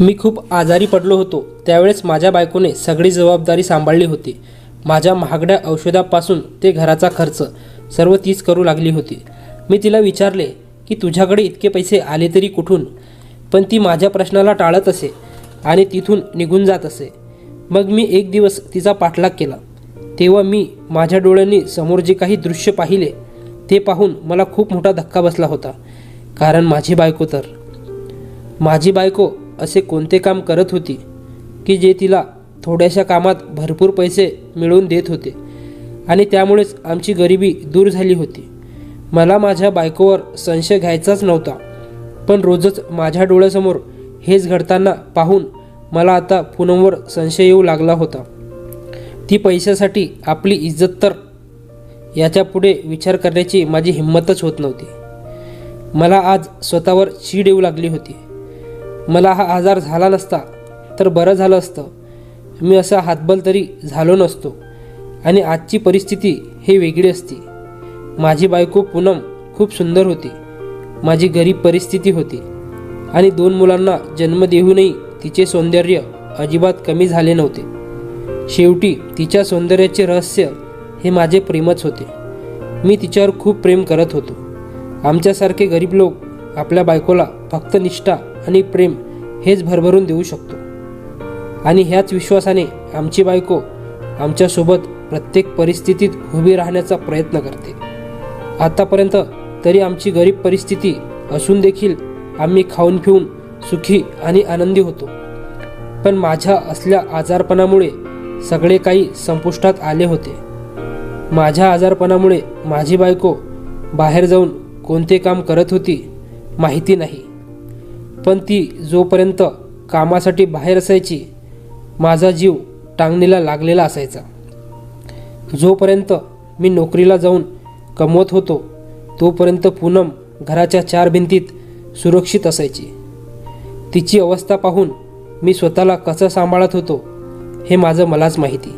मी खूप आजारी पडलो होतो. त्यावेळेस माझ्या बायकोने सगळी जबाबदारी सांभाळली होती. माझ्या महागड्या औषधापासून ते घराचा खर्च सर्व तीच करू लागली होती. मी तिला विचारले की तुझ्याकडे इतके पैसे आले तरी कुठून? पण ती माझ्या प्रश्नाला टाळत असे आणि तिथून निघून जात असे. मग मी एक दिवस तिचा पाठलाग केला. तेव्हा मी माझ्या डोळ्यांनी समोर जे काही दृश्य पाहिले ते पाहून मला खूप मोठा धक्का बसला होता. कारण माझी बायको तर. माझी बायको असे कोणते काम करत होती की जे तिला थोड्याशा कामात भरपूर पैसे मिळवून देत होते? आणि त्यामुळेच आमची गरिबी दूर झाली होती. मला माझ्या बायकोवर संशय घ्यायचाच नव्हता. पण रोजच माझ्या डोळ्यासमोर हेच घडताना पाहून मला आता पूनमवर संशय येऊ लागला होता. ती पैशासाठी आपली इज्जत तर याच्यापुढे विचार करण्याची माझी हिंमतच होत नव्हती. मला आज स्वतःवर चीड येऊ लागली होती. मला हा आजार झाला नसता तर बरं झालं असतं. मी असा हातबल तरी झालो नसतो. आणि आजची परिस्थिती हे वेगळी असती. माझी बायको पूनम खूप सुंदर होती. माझी गरीब परिस्थिती होती. आणि दोन मुलांना जन्म देऊनही तिचे सौंदर्य अजिबात कमी झाले नव्हते. शेवटी तिच्या सौंदर्याचे रहस्य हे माझे प्रेमच होते. मी तिच्यावर खूप प्रेम करत होतो. आमच्यासारखे गरीब लोक आपल्या बायकोला फक्त निष्ठा आणि प्रेम हेच भरभरून देऊ शकतो. आणि ह्याच विश्वासाने आमची बायको आमच्यासोबत प्रत्येक परिस्थितीत उभी राहण्याचा प्रयत्न करते. आतापर्यंत तरी आमची गरीब परिस्थिती असून देखील आम्ही खाऊन पिऊन सुखी आणि आनंदी होतो. पण माझ्या असल्या आजारपणामुळे सगळे काही संपुष्टात आले होते. माझ्या आजारपणामुळे माझी बायको बाहेर जाऊन कोणते काम करत होती माहिती नाही. पण ती जोपर्यंत कामासाठी बाहेर असायची माझा जीव टांगणीला लागलेला असायचा. जोपर्यंत मी नोकरीला जाऊन कमवत होतो तोपर्यंत पूनम घराच्या चार भिंतीत सुरक्षित असायची. तिची अवस्था पाहून मी स्वतःला कसं सांभाळत होतो हे माझं मलाच माहिती.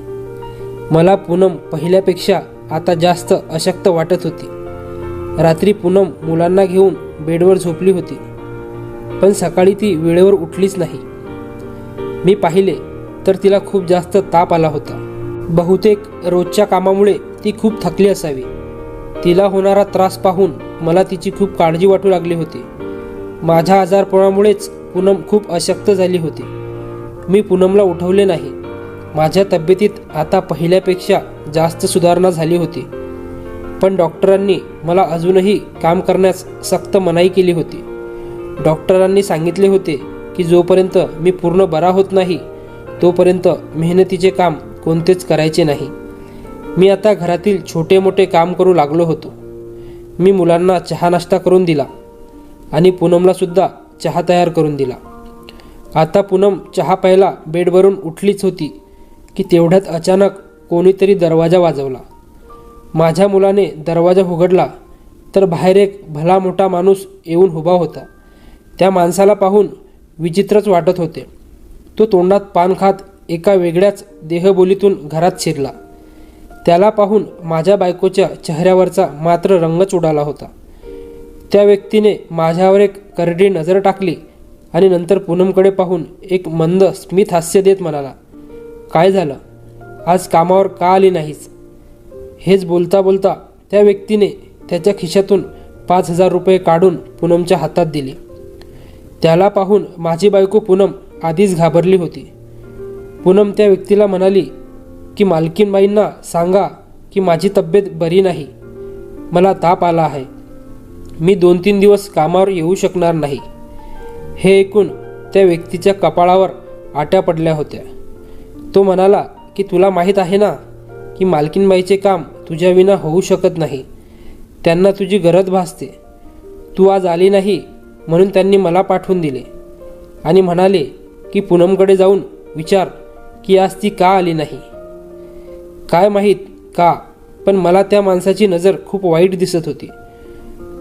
मला पूनम पहिल्यापेक्षा आता जास्त अशक्त वाटत होती. रात्री पूनम मुलांना घेऊन बेडवर झोपली होती. पण सकाळी ती वेळेवर उठलीच नाही. मी पाहिले तर तिला खूप जास्त ताप आला होता. बहुतेक रोजच्या कामामुळे ती खूप थकली असावी. तिला होणारा त्रास पाहून मला तिची खूप काळजी वाटू लागली होती. माझ्या आजारपणामुळेच पूनम खूप अशक्त झाली होती. मी पूनमला उठवले नाही. माझ्या तब्येतीत आता पहिल्यापेक्षा जास्त सुधारणा झाली होती. पण डॉक्टरांनी मला अजूनही काम करण्यास सक्त मनाई केली होती. डॉक्टरांनी सांगितले होते की जोपर्यंत मी पूर्ण बरा होत नाही तोपर्यंत मेहनतीचे काम कोणतेच करायचे नाही. मी आता घरातील छोटे मोठे काम करू लागलो होतो. मी मुलांना चहा नाश्ता करून दिला आणि पूनमलासुद्धा चहा तयार करून दिला. आता पूनम चहा प्यायला बेडवरून उठलीच होती की तेवढ्यात अचानक कोणीतरी दरवाजा वाजवला. माझ्या मुलाने दरवाजा उघडला तर बाहेर एक भला मोठा माणूस येऊन उभा होता. त्या माणसाला पाहून विचित्रच वाटत होते. तो तोंडात पान खात एका वेगळ्याच देहबोलीतून घरात शिरला. त्याला पाहून माझ्या बायकोच्या चेहऱ्यावरचा मात्र रंगच उडाला होता. त्या व्यक्तीने माझ्यावर एक करडी नजर टाकली आणि नंतर पूनमकडे पाहून एक मंद स्मित हास्य देत म्हणाला काय झालं? आज कामावर का आली नाहीस? हेच बोलता बोलता त्या व्यक्तीने त्याच्या खिशातून पाच हजार रुपये काढून पूनमच्या हातात दिले. त्याला पाहून माझी बायको पूनम आधीच घाबरली होती. पूनम त्या व्यक्तीला म्हणाली की मालकीनबाईंना सांगा की माझी तब्येत बरी नाही. मला ताप आला आहे. मी दोन तीन दिवस कामावर येऊ शकणार नाही. हे ऐकून त्या व्यक्तीच्या कपाळावर आट्या पडल्या होत्या. तो म्हणाला की तुला माहीत आहे ना की मालकीनबाईचे काम तुझ्याविना होऊ शकत नाही. त्यांना तुझी गरज भासते. तू आज आली नाही म्हणून त्यांनी मला पाठवून दिले. आणि म्हणाले की पूनमकडे जाऊन विचार की आज ती का आली नाही. काय माहीत का पण मला त्या माणसाची नजर खूप वाईट दिसत होती.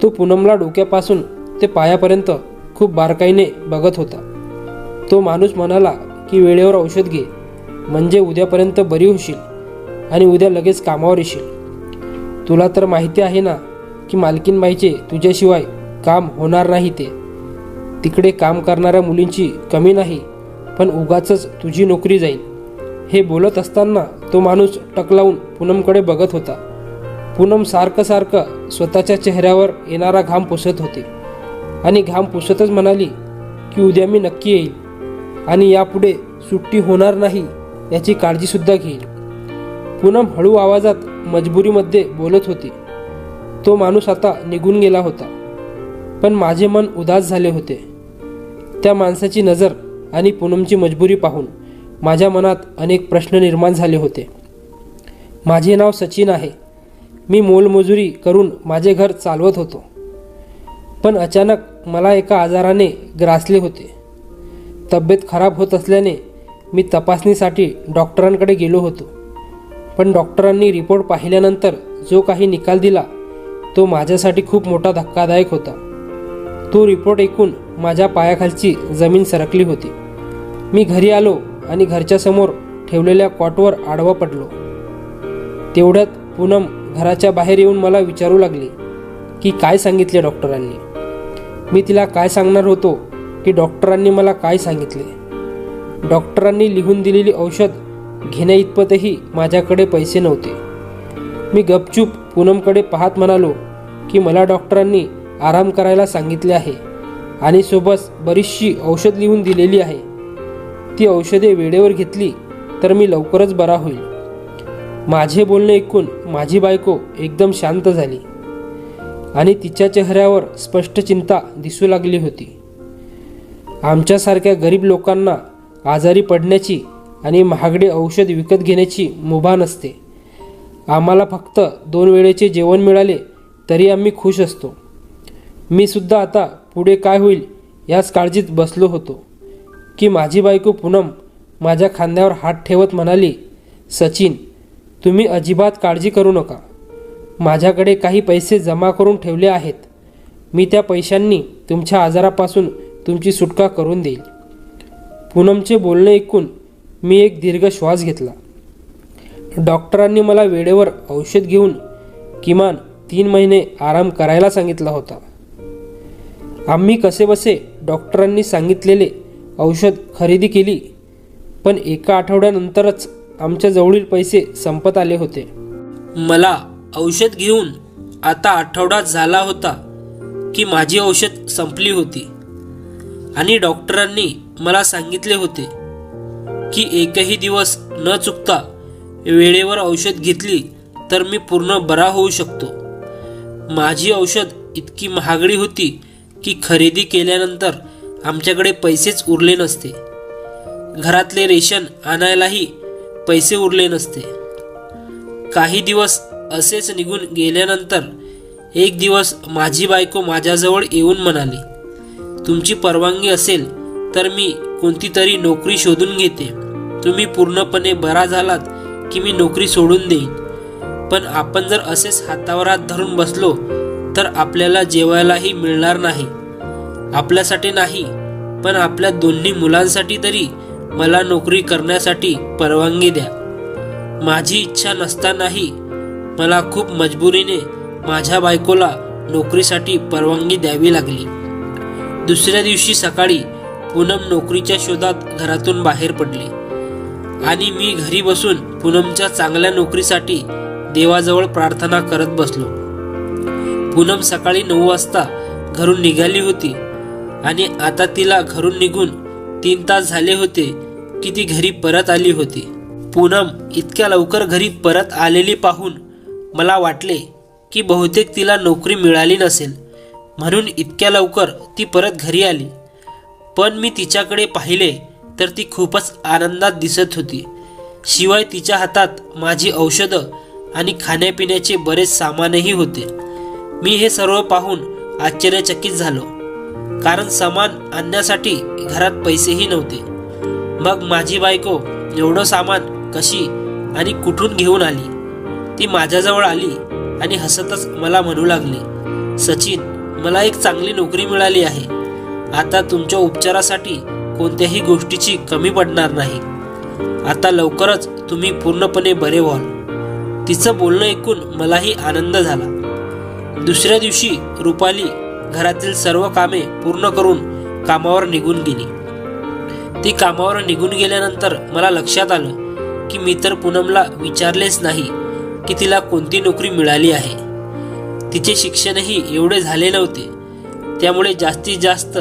तो पूनमला डोक्यापासून ते पायापर्यंत खूप बारकाईने बघत होता. तो माणूस म्हणाला की वेळेवर औषध घे म्हणजे उद्यापर्यंत बरी होशील. आणि उद्या लगेच कामावर येशील. तुला तर माहिती आहे ना की मालकीनबाईचे तुझ्याशिवाय काम होणार नाही ते. तिकडे काम करणाऱ्या मुलींची कमी नाही पण उगाचच तुझी नोकरी जाईल. हे बोलत असताना तो माणूस टक लावून पूनमकडे बघत होता. पूनम सारखं सारखं स्वतःच्या चेहऱ्यावर येणारा घाम पुसत होती. आणि घाम पुसतच म्हणाली की उद्या मी नक्की येईल आणि यापुढे सुट्टी होणार नाही याची काळजीसुद्धा घेईल. पूनम हळू आवाजात मजबुरीमध्ये बोलत होती. तो माणूस आता निघून गेला होता. पण माझे मन उदास झाले होते. त्या माणसाची नजर आणि पूनमची मजबुरी पाहून माझ्या मनात अनेक प्रश्न निर्माण झाले होते. माझे नाव सचिन आहे. मी मोलमजुरी करून माझे घर चालवत होतो. पण अचानक मला एका आजाराने ग्रासले होते. तब्येत खराब होत असल्याने मी तपासणीसाठी डॉक्टरांकडे गेलो होतो. पण डॉक्टरांनी रिपोर्ट पाहिल्यानंतर जो काही निकाल दिला तो माझ्यासाठी खूप मोठा धक्कादायक होता. तो रिपोर्ट ऐकून माझ्या पायाखालची जमीन सरकली होती. मी घरी आलो आणि घरच्या समोर ठेवलेल्या कॉटवर आडवा पडलो. तेवढ्यात पूनम घराच्या बाहेर येऊन मला विचारू लागली की काय सांगितले डॉक्टरांनी? मी तिला काय सांगणार होतो की डॉक्टरांनी मला काय सांगितले? डॉक्टरांनी लिहून दिलेली औषध घेण्याइतपतही माझ्याकडे पैसे नव्हते. मी गपचूप पूनमकडे पाहत म्हणालो की मला डॉक्टरांनी आराम करायला सांगितले आहे आणि सोबत बरीचशी औषध लिहून दिलेली आहे. ती औषधे वेळेवर घेतली तर मी लवकरच बरा होईल. माझे बोलणे ऐकून माझी बायको एकदम शांत झाली आणि तिच्या चेहऱ्यावर स्पष्ट चिंता दिसू लागली होती. आमच्यासारख्या गरीब लोकांना आजारी पडण्याची आणि महागडे औषध विकत घेण्याची मुभा नसते. आम्हाला फक्त दोन वेळेचे जेवण मिळाले तरी आम्ही खुश असतो. मी सुद्धा आता पुढे काय होईल याच काळजीत बसलो होतो. की माझी बायको पूनम माझ्या खांद्यावर हात ठेवत म्हणाली सचिन तुम्ही अजिबात काळजी करू नका. माझ्याकडे काही पैसे जमा करून ठेवले आहेत. मी त्या पैशांनी तुमच्या आजारापासून तुमची सुटका करून देईल. पूनमचे बोलणे ऐकून मी एक दीर्घ श्वास घेतला. डॉक्टरांनी मला वेळेवर औषध घेऊन किमान तीन महिने आराम करायला सांगितला होता. आम्ही कसेबसे डॉक्टरांनी सांगितलेले औषध खरेदी केली पण एका आठवड्यानंतरच आमच्या जवळील पैसे संपत आले होते. मला औषध घेऊन आता आठवडा झाला होता की माझी औषध संपली होती आणि डॉक्टरांनी मला सांगितले होते की एकही दिवस न चुकता वेळेवर औषध घेतली तर मी पूर्ण बरा होऊ शकतो. माझी औषध इतकी महागडी होती की खरेदी केल्यानंतर आमच्याकडे पैसेच उरले नसते. घरातले रेशन आणायलाही पैसे उरले नसते. काही दिवस असेच निघून गेल्यानंतर एक दिवस माझी बायको माझ्याजवळ येऊन म्हणाली तुमची परवानगी असेल तर मी कोणती तरी नोकरी शोधून घेते. तुम्ही पूर्णपणे बरा झालात की मी नोकरी सोडून देईन. पण आपण जर असेच हातावर हात धरून बसलो तर आपल्याला जेवायलाही मिळणार नाही. आपल्यासाठी नाही पण आपल्या दोन्ही मुलांसाठी तरी मला नोकरी करण्यासाठी परवानगी द्या. माझी इच्छा नसतानाही मला खूप मजबुरीने माझ्या बायकोला नोकरीसाठी परवानगी द्यावी लागली. दुसऱ्या दिवशी सकाळी पूनम नोकरीच्या शोधात घरातून बाहेर पडली. आणि मी घरी बसून पूनमच्या चांगल्या नोकरीसाठी देवाजवळ प्रार्थना करत बसलो. पूनम सकाळी नऊ वाजता घरून निघाली होती आणि आता तिला घरून निघून तीन तास झाले होते की ती घरी परत आली होती. पूनम इतक्या लवकर घरी परत आलेली पाहून मला वाटले की बहुतेक तिला नोकरी मिळाली नसेल. म्हणून इतक्या लवकर ती परत घरी आली. पण मी तिच्याकडे पाहिले तर ती खूपच आनंदात दिसत होती. शिवाय तिच्या हातात माझी औषधं आणि खाण्यापिण्याचे बरेच सामानही होते. मी हे सर्व पाहून आश्चर्यचकित झालो. कारण सामान आणण्यासाठी घरात पैसेही नव्हते. मग माझी बायको एवढं सामान कशी आणि कुठून घेऊन आली? ती माझ्याजवळ आली आणि हसतच मला म्हणू लागली सचिन मला एक चांगली नोकरी मिळाली आहे. आता तुमच्या उपचारासाठी कोणत्याही गोष्टीची कमी पडणार नाही. आता लवकरच तुम्ही पूर्णपणे बरे व्हाल. तिचं बोलणं ऐकून मलाही आनंद झाला. दुसऱ्या दिवशी रुपाली घरातील सर्व कामे पूर्ण करून कामावर निघून गेली. ती कामावर निघून गेल्यानंतर मला लक्षात आलं की मी तर पूनमला विचारलेच नाही की तिला कोणती नोकरी मिळाली आहे. तिचे शिक्षणही एवढे झाले नव्हते. त्यामुळे जास्तीत जास्त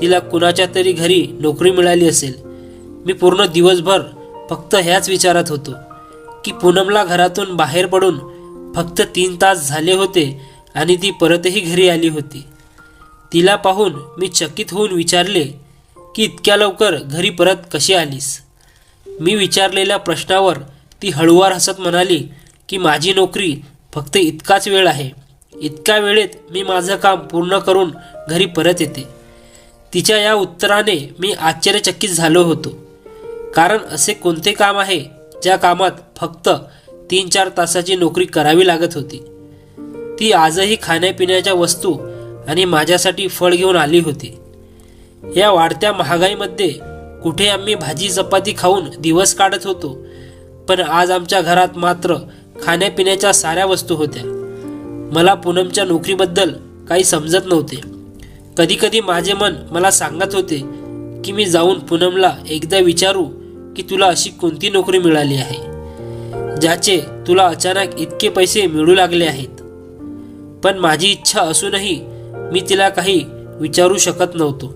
तिला कुणाच्या तरी घरी नोकरी मिळाली असेल. मी पूर्ण दिवसभर फक्त ह्याच विचारात होतो की पूनमला घरातून बाहेर पडून फक्त तीन तास झाले होते आणि ती परतही घरी आली होती. तिला पाहून मी चकित होऊन विचारले की इतक्या लवकर घरी परत कशी आलीस? मी विचारलेल्या प्रश्नावर ती हळुवार हसत म्हणाली की माझी नोकरी फक्त इतकाच वेळ आहे. इतक्या वेळेत मी माझं काम पूर्ण करून घरी परत येते. तिच्या या उत्तराने मी आश्चर्यचकित झालो होतो. कारण असे कोणते काम आहे ज्या कामात फक्त तीन चार तासाची नोकरी करावी लागत होती? ती आजही खाण्यापिण्याच्या वस्तू आणि माझ्यासाठी फळ घेऊन आली होती. या वाढत्या महागाईमध्ये कुठे आम्ही भाजी चपाती खाऊन दिवस काढत होतो? पण आज आमच्या घरात मात्र खाण्यापिण्याच्या साऱ्या वस्तू होत्या. मला पूनमच्या नोकरीबद्दल काही समजत नव्हते. कधीकधी माझे मन मला सांगत होते की मी जाऊन पूनमला एकदा विचारू की तुला अशी कोणती नोकरी मिळाली आहे ज्याचे तुला अचानक इतके पैसे मिळू लागले आहेत. पण माझी इच्छा असूनही मी तिला काही विचारू शकत नव्हतो.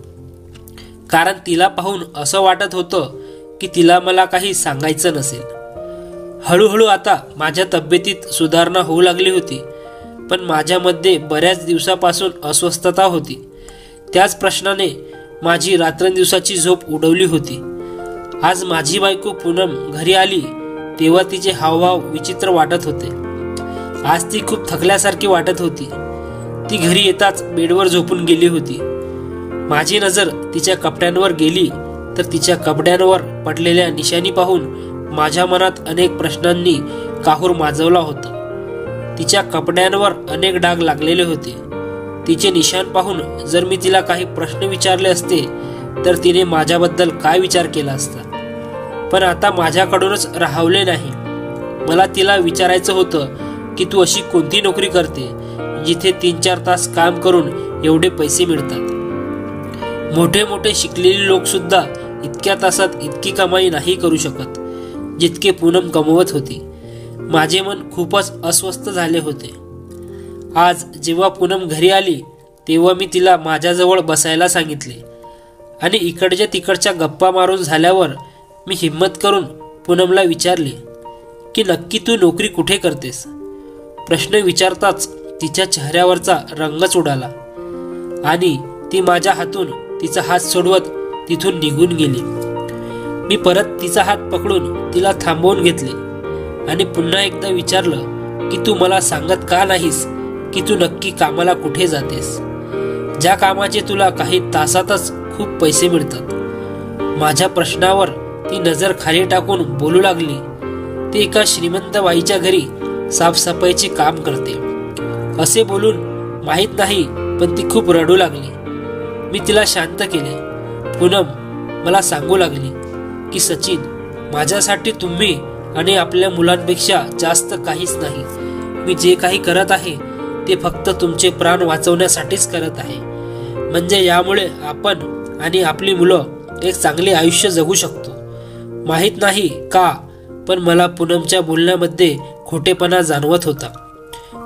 कारण तिला पाहून असं वाटत होतं की तिला मला काही सांगायचं नसेल. हळूहळू आता माझ्या तब्येतीत सुधारणा होऊ लागली होती पण माझ्यामध्ये बऱ्याच दिवसापासून अस्वस्थता होती. त्याच प्रश्नाने माझी रात्रंदिवसाची झोप उडवली होती. आज माझी बायको पूनम घरी आली तेव्हा तिचे हावभाव विचित्र वाटत होते. आज ती खूप थकल्यासारखी वाटत होती. ती घरी येताच बेडवर झोपून गेली होती. माझी नजर तिच्या कपड्यांवर गेली तर तिच्या कपड्यांवर पडलेल्या निशाणी पाहून माझ्या मनात अनेक प्रश्नांनी काहूर माजवला होता. तिच्या कपड्यांवर अनेक डाग लागलेले होते. तिचे निशाण पाहून जर मी तिला काही प्रश्न विचारले असते तर तिने माझ्याबद्दल काय विचार केला असता? पण आता माझ्याकडूनच राहवले नाही. मला तिला विचारायचं होतं की तू अशी कोणती नोकरी करते जिथे तीन चार तास काम करून एवढे पैसे मिळतात? मोठे मोठे शिकलेले लोकसुद्धा इतक्या तासात इतकी कमाई नाही करू शकत जितके पूनम कमवत होती. माझे मन खूपच अस्वस्थ झाले होते. आज जेव्हा पूनम घरी आली तेव्हा मी तिला माझ्याजवळ बसायला सांगितले. आणि इकडच्या तिकडच्या गप्पा मारून झाल्यावर मी हिंमत करून पूनमला विचारले की नक्की तू नोकरी कुठे करतेस? प्रश्न विचारताच तिच्या चेहऱ्यावरचा रंगच उडाला आणि ती माझ्या हातून तिचा हात सोडवत तिथून निघून गेली. मी परत तिचा हात पकडून तिला थांबवून घेतले आणि पुन्हा एकदा विचारलं की तू मला सांगत का नाहीस? की तू नक्की कामाला कुठे जातेस? ज्या कामाचे तुला काही तासातच खूप पैसे मिळतात. माझ्या प्रश्नावर ती नजर खाली टाकून बोलू लागली. ती एका श्रीमंत बाईच्या घरी साफसफाईचे काम करते. असे बोलून माहीत नाही पण ती खूप रडू लागली. मी तिला शांत केले. पूनम मला सांगू लागली की सचिन माझ्यासाठी तुम्ही आणि आपल्या मुलांपेक्षा जास्त काहीच नाही. मी जे काही करत आहे ते फक्त तुमचे प्राण वाचवण्यासाठीच करत आहे. म्हणजे यामुळे आपण आणि आपली मुलं एक चांगले आयुष्य जगू शकतो. माहीत नाही का पण मला पूनमच्या बोलण्यामध्ये खोटेपणा जाणवत होता.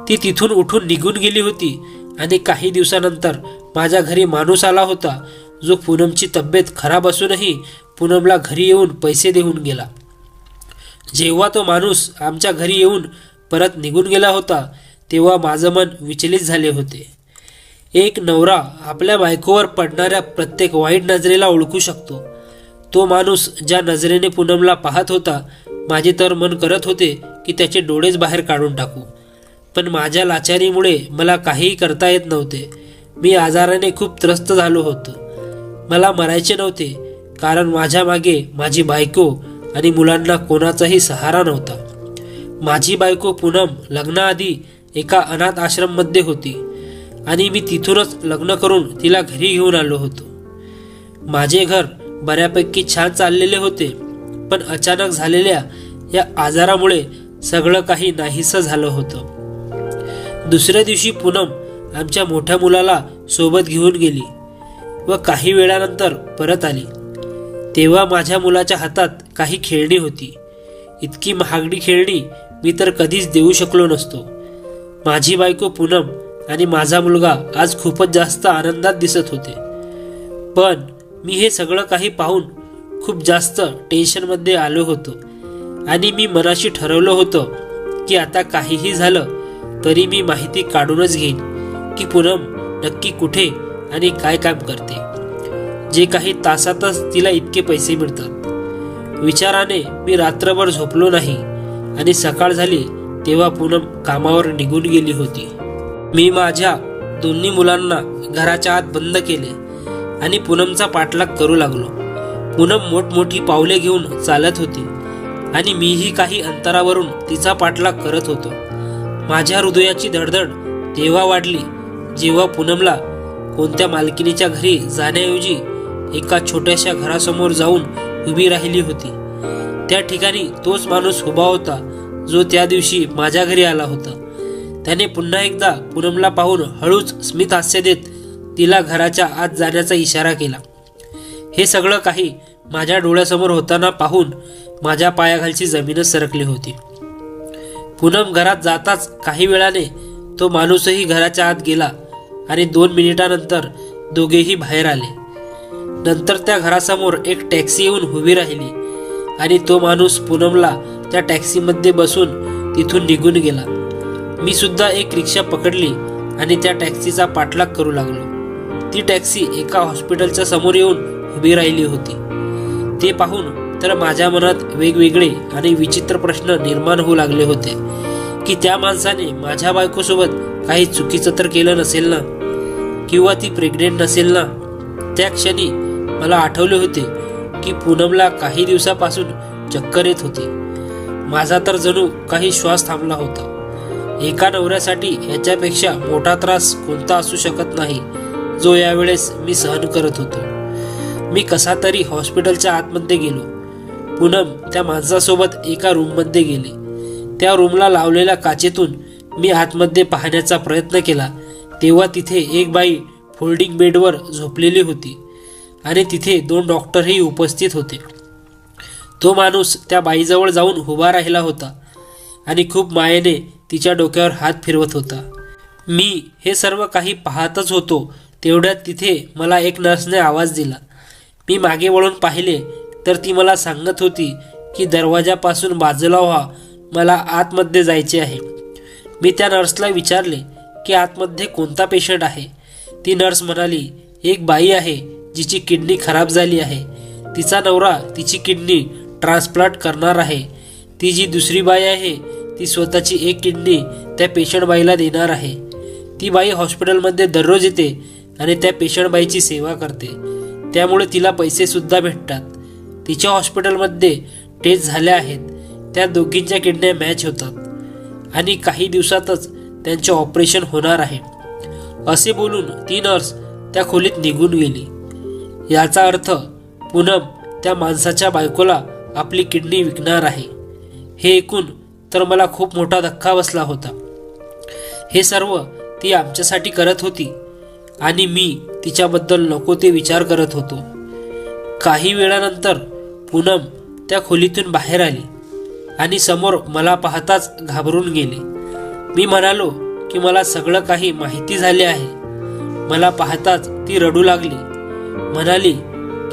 ती तिथून उठून निघून गेली होती आणि काही दिवसानंतर माझ्या घरी माणूस आला होता जो पूनमची तब्येत खराब असूनही पूनमला घरी येऊन पैसे देऊन गेला. जेव्हा तो माणूस आमच्या घरी येऊन परत निघून गेला होता तेव्हा माझं मन विचलित झाले होते. एक नवरा आपल्या बायकोवर पडणाऱ्या प्रत्येक वाईट नजरेला ओळखू शकतो. तो माणूस ज्या नजरेने पूनमला पाहत होता माझे तर मन करत होते की त्याचे डोळेच बाहेर काढून टाकू. पण माझ्या लाचारीमुळे मला काहीही करता येत नव्हते. मी आजाराने खूप त्रस्त झालो होतो. मला मरायचे नव्हते कारण माझ्या मागे माझी बायको आणि मुलांना कोणाचाही सहारा नव्हता. माझी बायको पूनम लग्नाआधी एका अनाथ आश्रममध्ये होती आणि मी तिथूनच लग्न करून तिला घरी घेऊन आलो होतो. माझे घर बऱ्यापैकी छान चाललेले होते पण अचानक झालेल्या या आजारामुळे सगळं काही नाहीसं झालं होतं. दुसऱ्या दिवशी पूनम आमच्या मोठ्या मुलाला सोबत घेऊन गेली व काही वेळानंतर परत आली. तेव्हा माझ्या मुलाच्या हातात काही खेळणी होती. इतकी महागडी खेळणी मी तर कधीच देऊ शकलो नसतो. माझी बायको पूनम आणि माझा मुलगा आज खूपच जास्त आनंदात दिसत होते. पण मी हे सगळं काही पाहून खूप जास्त टेन्शनमध्ये आलो होतो. आणि मी मनाशी ठरवलं होतं की आता काहीही झालं तरी मी माहिती काढूनच घेईन की पूनम नक्की कुठे आणि काय काम करते. जे काही तासातच तिला इतके पैसे मिळतात. विचाराने मी रात्रभर झोपलो नाही आणि सकाळ झाली तेव्हा पूनम कामावर निघून गेली होती. मी माझ्या दोन्ही मुलांना घराच्या आत बंद केले आणि पूनमचा पाठलाग करू लागलो. पूनम मोठमोठी पावले घेऊन चालत होती आणि मीही काही अंतरावरून तिचा पाठलाग करत होतो. माझ्या हृदयाची धडधड तेव्हा वाढली जेव्हा पूनमला कोणत्या मालकिनीच्या घरी जाण्याऐवजी एका छोट्याशा घरासमोर जाऊन उभी राहिली होती. त्या ठिकाणी तोच माणूस उभा होता जो त्या दिवशी माझ्या घरी आला होता. त्याने पुन्हा एकदा पूनमला पाहून हळूच स्मित हास्य देत तिला घराच्या आत जाण्याचा इशारा केला. हे सगळं काही माझ्या डोळ्यासमोर होताना पाहून माझ्या पायाखालची जमीनच सरकली होती. पूनम घरात जाताच काही वेळाने तो माणूसही घराच्या आत गेला आणि दोन मिनिटानंतर दोघेही बाहेर आले. नंतर त्या घरासमोर एक टॅक्सी येऊन उभी राहिली आणि तो माणूस पूनमला त्या टॅक्सीमध्ये बसून तिथून निघून गेला. मी सुद्धा एक रिक्षा पकडली आणि त्या टॅक्सीचा पाठलाग करू लागलो. ती टॅक्सी एका हॉस्पिटलच्या समोर येऊन उभी राहिली होती. ते पाहून तर माझ्या मनात वेगवेगळे आणि विचित्र प्रश्न निर्माण होऊ लागले होते की त्या माणसाने माझ्या बायकोसोबत काही चुकीचं तर केलं नसेल ना? किंवा ती प्रेग्नेंट नसेल ना? त्या क्षणी मला आठवले होते की पूनमला काही दिवसापासून चक्कर येत होती. माझा तर जणू काही श्वास थांबला होता. एका नवऱ्यासाठी ह्याच्यापेक्षा मोठा त्रास कोणता असू शकत नाही जो यावेळेस मी सहन करत होतो. मी कसा तरी हॉस्पिटलच्या आतमध्ये गेलो. पूनम त्या माणसासोबत एका रूममध्ये गेली. त्या रूमला लावलेल्या काचेतून मी आतमध्ये पाहण्याचा प्रयत्न केला. तेव्हा तिथे एक बाई फोल्डिंग बेडवर झोपलेली होती आणि तिथे दोन डॉक्टरही उपस्थित होते. तो माणूस त्या बाईजवळ जाऊन उभा राहिला होता आणि खूप मायेने तिच्या डोक्यावर हात फिरवत होता. मी हे सर्व काही पाहतच होतो तेवढ्यात तिथे मला एक नर्सने आवाज दिला. मी मागे वळून पाहिले तर ती मला सांगत होती की दरवाजापासून बाजूला व्हा मला आतमध्ये जायचे आहे. मी त्या नर्सला विचारले की आतमध्ये कोणता पेशंट आहे? ती नर्स म्हणाली एक बाई आहे जिची किडनी खराब झाली आहे. तिचा नवरा तिची किडनी ट्रान्सप्लांट करणार आहे. ती जी दुसरी बाई आहे ती स्वतःची एक किडनी त्या पेशंट बाईला देणार आहे. ती बाई हॉस्पिटलमध्ये दररोज येते आणि त्या पेशंट बाईची सेवा करते. त्यामुळे तिला पैसेसुद्धा भेटतात. तिच्या हॉस्पिटलमध्ये टेस्ट झाल्या आहेत. त्या दोघींच्या किडन्या मॅच होतात. आणि काही दिवसातच त्यांचे ऑपरेशन होणार आहे. असे बोलून ती नर्स त्या खोलीत निघून गेली. याचा अर्थ पूनम त्या माणसाच्या बायकोला आपली किडनी विकणार आहे. हे ऐकून तर मला खूप मोठा धक्का बसला होता. हे सर्व ती आमच्यासाठी करत होती आणि मी तिच्याबद्दल नको ते विचार करत होतो. काही वेळानंतर पूनम त्या खोलीतून बाहेर आली आणि समोर मला पाहताच घाबरून गेले. मी म्हणालो की मला सगळं काही माहिती झाले आहे. मला पाहताच ती रडू लागली. म्हणाली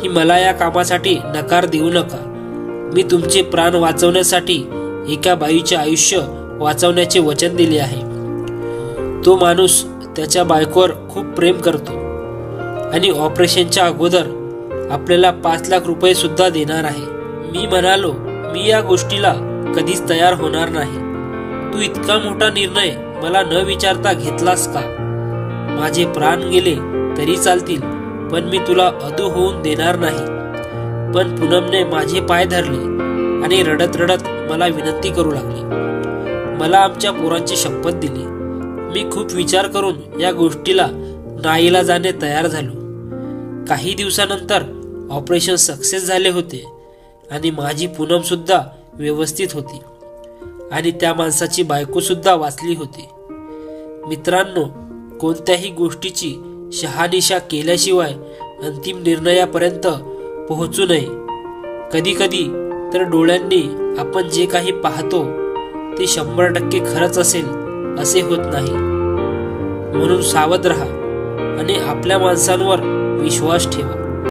की मला या कामासाठी नकार देऊ नका. मी तुमचे प्राण वाचवण्यासाठी एका बाईचे आयुष्य वाचवण्याचे वचन दिले आहे. तो माणूस त्याच्या बायकोवर खूप प्रेम करतो आणि ऑपरेशनच्या अगोदर आपल्याला पाच लाख रुपये सुद्धा देणार आहे. मी म्हणालो मी या गोष्टीला कधीच तयार होणार नाही. तू इतका मोठा निर्णय मला न विचारता घेतलास का? माझे प्राण गेले तरी चालतील पण मी तुला अधू होऊन देणार नाही. पण पूनमने माझे पाय धरले आणि रडत रडत मला विनंती करू लागली. मला आमच्या पोरांची शपथ दिली. मी खूप विचार करून या गोष्टीला नाईला जाणे तयार झालो. काही दिवसानंतर ऑपरेशन सक्सेस झाले होते आणि माझी पूनमसुद्धा व्यवस्थित होती आणि त्या माणसाची बायकोसुद्धा वाचली होती. मित्रांनो कोणत्याही गोष्टीची शहानिशा केल्याशिवाय अंतिम निर्णयापर्यंत पोहोचू नये. कधी कधी तर डोळ्यांनी आपण जे काही पाहतो ते शंभर टक्के खरंच असेल असे होत नाही. म्हणून सावध राहा आणि आपल्या माणसांवर विश्वास ठेवा.